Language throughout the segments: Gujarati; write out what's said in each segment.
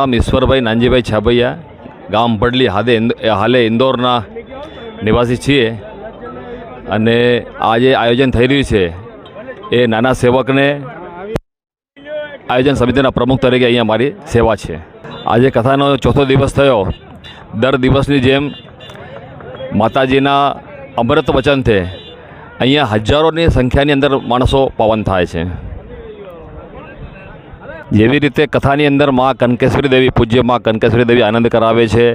નામ ઈશ્વરભાઈ, નાનજીભાઈ છાબૈયા ગામ ભડલી હાદે હાલે ઇન્દોરના નિવાસી છીએ. અને આ જે આયોજન થઈ રહ્યું છે. એ નાના સેવકને આયોજન સમિતિના પ્રમુખ તરીકે અહીંયા મારી સેવા છે. આજે કથાનો ચોથો દિવસ થયો. દર દિવસની જેમ માતાજીના અમૃત વચનથી અહીંયા હજારોની સંખ્યાની અંદર માણસો પવન થાય છે. જેવી રીતે કથાની અંદર મા કનકેશ્વરી દેવી, પૂજ્ય મા કનકેશ્વરી દેવી આનંદ કરાવે છે,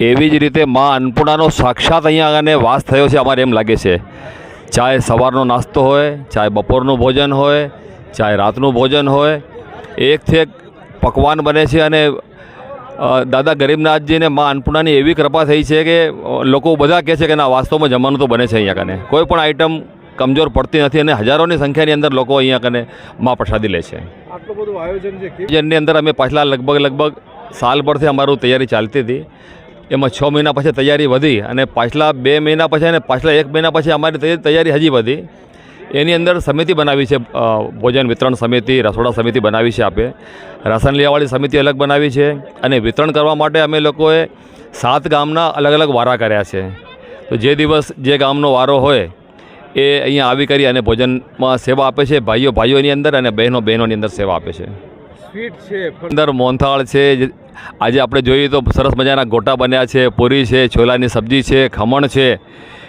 એવી જ રીતે મા અન્નપૂર્ણાનો સાક્ષાત અહીંયા આગળ વાસ થયો છે અમારે એમ લાગે છે. ચાહે સવારનો નાસ્તો હોય, ચાહે બપોરનું ભોજન હોય, ચાહે રાતનું ભોજન હોય, એકથી એક પકવાન બને છે અને દાદા ગરીબનાથજીને મા અન્નપૂર્ણાની એવી કૃપા થઈ છે કે લોકો બધા કહે છે કે ના, વાસ્તવમાં જમવાનું તો બને છે અહીંયા કને કોઈ પણ આઈટમ કમજોર પડતી નથી અને હજારોની સંખ્યાની અંદર લોકો અહીંયા કને મા પ્રસાદી લે છે. આટલું બધું આયોજન છે જેની અંદર અમે પાછલા લગભગ લગભગ સાલ પરથી અમારું તૈયારી ચાલતી હતી. એમાં છ મહિના પછી તૈયારી વધી અને પાછલા બે મહિના પછી અને પાછલા એક મહિના પછી અમારી તૈયારી હજી વધી. એની અંદર સમિતિ બનાવી છે ભોજન વિતરણ સમિતિ રસોડા સમિતિ બનાવી છે આપે. રાશન લેવાવાળી સમિતિ અલગ બનાવી છે અને વિતરણ કરવા માટે અમે લોકોએ સાત ગામના અલગ અલગ વારા કર્યા છે. તો જે દિવસ જે ગામનો વારો હોય એ અહીંયા આવી કરી અને ભોજનમાં સેવા આપે છે ભાઈઓ ભાઈઓની અંદર અને બહેનો બહેનોની અંદર સેવા આપે છે. સ્વીટ છે અંદર મોહનથાળ છે આજે આપણે જોઈએ તો સરસ મજાના ગોટા બન્યા છે પૂરી છે છોલાની સબ્જી છે ખમણ છે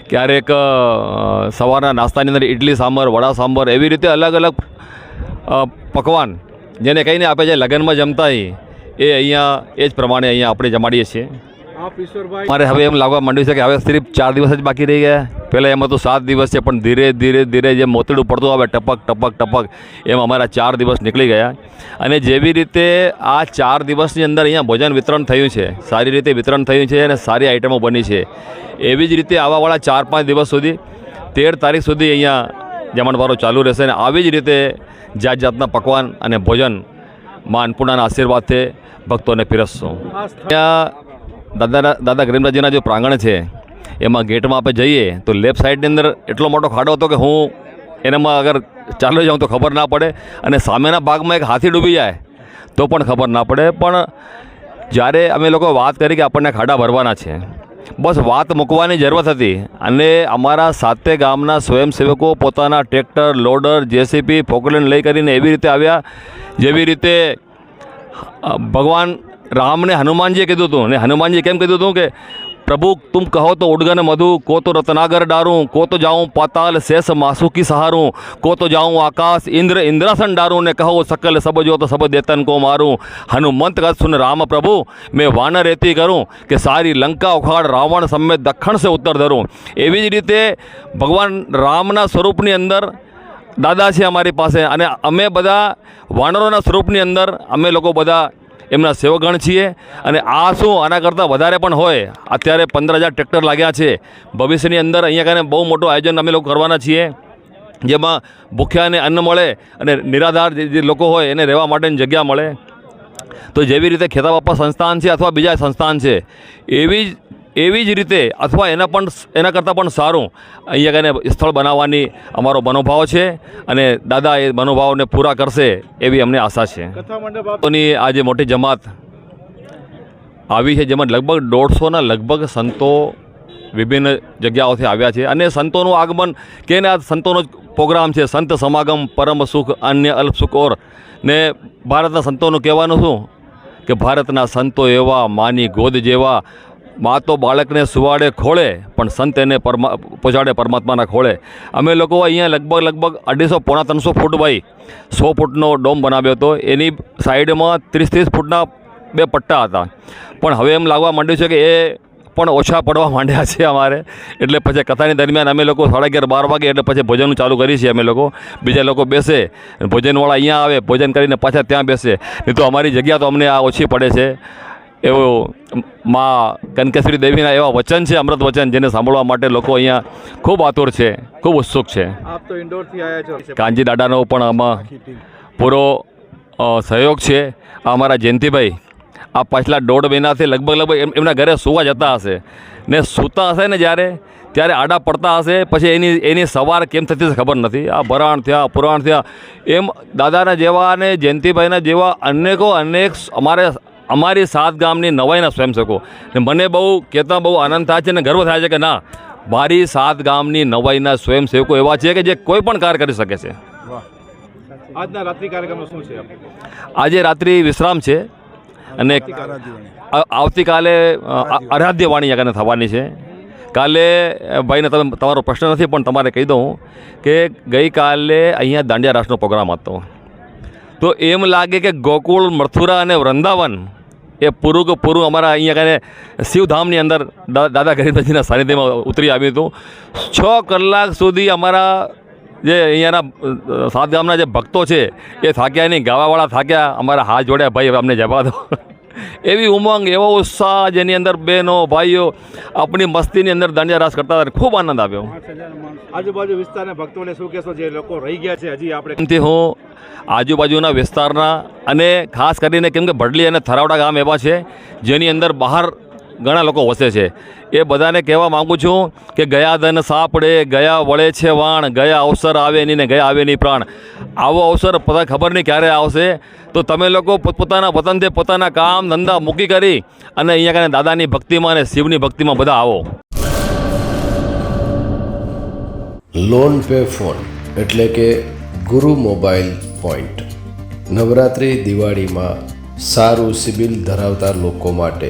ક્યારેક સવારના નાસ્તાની અંદર ઇડલી સાંભર વડા સાંભર એવી રીતે અલગ અલગ પકવાન જેને કહીને આપે છે લગ્નમાં જમતા એ અહીંયા એ જ પ્રમાણે અહીંયા આપણે જમાડીએ છીએ. મારે હવે એમ લાગવા માંડ્યું છે કે હવે સિર્ફ ચાર દિવસ જ બાકી રહી ગયા. પહેલાં એમાં તો સાત દિવસ છે પણ ધીરે ધીરે ધીરે જે મોતડું પડતું આવે ટપક ટપક ટપક એમ અમારા ચાર દિવસ નીકળી ગયા. અને જેવી રીતે આ ચાર દિવસની અંદર અહીંયા ભોજન વિતરણ થયું છે સારી રીતે વિતરણ થયું છે અને સારી આઈટમો બની છે. એવી જ રીતે આવાવાળા ચાર પાંચ દિવસ સુધી તેર તારીખ સુધી અહીંયા જમણવારો ચાલુ રહેશે અને આવી જ રીતે જાત જાતના પકવાન અને ભોજનમાં અન્નપૂર્ણાના આશીર્વાદથી ભક્તોને પીરસશું. ત્યાં દાદા દાદા ગરીબનાથજીના જે પ્રાંગણ છે એમાં ગેટમાં આપણે જઈએ, તો લેફ્ટ સાઈડની અંદર એટલો મોટો ખાડો હતો કે હું એનામાં અગર ચાલ્યો જાઉં તો ખબર ના પડે અને સામેના ભાગમાં એક હાથી ડૂબી જાય, તો પણ ખબર ના પડે. પણ જ્યારે અમે લોકો વાત કરી કે આપણને ખાડા ભરવાના છે, બસ વાત મૂકવાની જરૂરત હતી અને અમારા સાતે ગામના સ્વયંસેવકો પોતાના ટ્રેક્ટર, લોડર, જેસીપી, પોકલેન લઈ કરીને એવી રીતે આવ્યા, જેવી રીતે ભગવાન રામને હનુમાનજીએ કીધું હતું. ને હનુમાનજી કેમ કીધું હતું કે પ્રભુ, તુમ કહો તો ઉડગન મધુ, કો તો રત્નાગર ડારું, કો તો જાઉં પાતાલ શેષ માસુકી સહારું, કો તો જાઉં આકાશ ઇન્દ્ર ઇન્દ્રાસન ડારું ને કહો સકલ સબ જો તો સબ દેતન કો મારું. હનુમંત કથ સુન રામ પ્રભુ, મેં વાનર એતી કરું કે સારી લંકા ઉખાડ રાવણ સમેત દક્ષિણ સે ઉત્તર ધરું. એવી જ રીતે ભગવાન રામના સ્વરૂપની અંદર દાદા છે અમારી પાસે અને અમે બધા વાનરોના સ્વરૂપની અંદર અમે લોકો બધા એમના સેવગણ છીએ અને આ શું? આના કરતાં વધારે પણ હોય. અત્યારે પંદર હજાર ટ્રેક્ટર લાગ્યા છે. ભવિષ્યની અંદર અહીંયા કારણે બહુ મોટું આયોજન અમે લોકો કરવાના છીએ. જેમાં ભૂખ્યાને અન્ન મળે અને નિરાધાર જે લોકો હોય એને રહેવા માટેની જગ્યા મળે. તો જેવી રીતે ખેતા બાપા સંસ્થાન છે અથવા બીજા સંસ્થાન છે, એવી જ એવી જ રીતે અથવા એના પણ એના કરતાં પણ સારું. અહીંયા કને સ્થળ બનાવવાની અમારો મનોભાવ છે અને દાદા એ મનોભાવને પૂરા કરશે એવી અમને આશા છે. કથા આજે આ જે મોટી જમાત આવી છે જેમાં લગભગ દોઢસોના લગભગ સંતો વિભિન્ન જગ્યાઓથી આવ્યા છે અને સંતોનું આગમન કે ને આ સંતોનો જ પ્રોગ્રામ છે? સંત સમાગમ પરમ સુખ અન્ય અલ્પ સુખ ઓર. ને ભારતના સંતોનું કહેવાનું શું? કે ભારતના સંતો એવા માની ગોદ જેવા મા તો બાળકને સુવાડે, ખોળે, પણ સંત એને પરમા પહોંચાડે પરમાત્માના ખોળે. અમે લોકો અહીંયા લગભગ લગભગ અઢીસો પોણા ત્રણસો ફૂટ બાય સો ફૂટનો ડોમ બનાવ્યો હતો. એની સાઈડમાં ત્રીસ ત્રીસ ફૂટના બે પટ્ટા હતા. પણ હવે એમ લાગવા માંડ્યું છે કે એ પણ ઓછા પડવા માંડ્યા છે અમારે. એટલે પછી કથાની દરમિયાન અમે લોકો સાડા અગિયાર, બાર વાગે એટલે પછી ભોજનનું ચાલુ કરીએ છીએ અમે લોકો. બીજા લોકો બેસે, ભોજનવાળા અહીંયા આવે, ભોજન કરીને પાછા ત્યાં બેસે. નહીં તો અમારી જગ્યા તો અમને આ ઓછી પડે છે. એવું માં કનકેશ્વરી દેવીના એવા વચન છે અમૃત વચન જેને સાંભળવા માટે લોકો અહીંયા ખૂબ આતુર છે ખૂબ ઉત્સુક છે. આપ તો ઇન્ડોર આવ્યા છો. કાંજી દાદાનો પણ આમાં પૂરો સહયોગ છે. આ અમારા જયંતિભાઈ આ પાછલા દોઢ મહિનાથી લગભગ લગભગ એમ એમના ઘરે સુવા જતા હશે. ને સૂતા હશે ને જ્યારે ત્યારે આડા પડતા હશે પછી એની એની સવાર કેમ થતી હશે ખબર નથી. આ ભરાણ થયા પુરાણ થયા. એમ દાદાના જેવા અને જયંતિભાઈના જેવા અનેકો અનેક અમારે અમારી સાત ગામની નવાઈના સ્વયંસેવકો. ને મને બહુ કહેતા બહુ આનંદ થાય છે અને ગર્વ થાય છે કે ના મારી સાત ગામની નવાઈના સ્વયંસેવકો એવા છે કે જે કોઈ પણ કાર્ય કરી શકે છે. આજના રાત્રિ કાર્યક્રમમાં શું છે આજે રાત્રિ વિશ્રામ છે અને આવતીકાલે આરાધ્ય વાણી આગળ થવાની છે. કાલે ભાઈને તમે તમારો પ્રશ્ન નથી પણ તમારે કહી દઉં કે ગઈકાલે અહીંયા દાંડિયા રાસનો પ્રોગ્રામ હતો. તો એમ લાગે કે ગોકુળ મથુરા અને વૃંદાવન એ પૂરું કે પૂરું અમારા અહીંયા કને શિવધામની અંદર દાદા ગરીબજીના સાનિધ્યમાં ઉતરી આવ્યું હતું. છ કલાક સુધી અમારા જે અહીંયાના સાત ગામના જે ભક્તો છે એ થાક્યા નહીં. ગાવાવાળા થાક્યા. અમારા હાથ જોડ્યા ભાઈ અમને જવા દો. એવી ઉમંગ એવો ઉત્સાહ જેની અંદર બહેનો ભાઈઓ આપણી મસ્તીની અંદર દાંડિયા રાસ કરતા હતા ખૂબ આનંદ આવ્યો. આજુબાજુ વિસ્તારના ભક્તોને શું કહેશો? જે લોકો રહી ગયા છે હજી આપણે હું આજુબાજુના વિસ્તારના અને ખાસ કરીને કેમ કે ભડલી અને થરાવડા ગામ એવા છે જેની અંદર બહાર ઘણા લોકો વસે છે. એ બધાને કહેવા માગું છું કે ગયા ધન સાપડે, ગયા વળે છે વાણ, ગયા અવસર આવે નહીં ને ગયા આવે નહીં પ્રાણ. આવો અવસર બધા ખબર નહીં ક્યારે આવશે. તો તમે લોકો પોતપોતાના વતનથી પોતાના કામ ધંધા મૂકી કરી અને અહીંયા કાને દાદાની ભક્તિમાં અને શિવની ભક્તિમાં બધા આવો. લોન પે ફોન એટલે કે ગુરુ મોબાઈલ પોઈન્ટ. નવરાત્રિ દિવાળીમાં સારું સિબિલ ધરાવતા લોકો માટે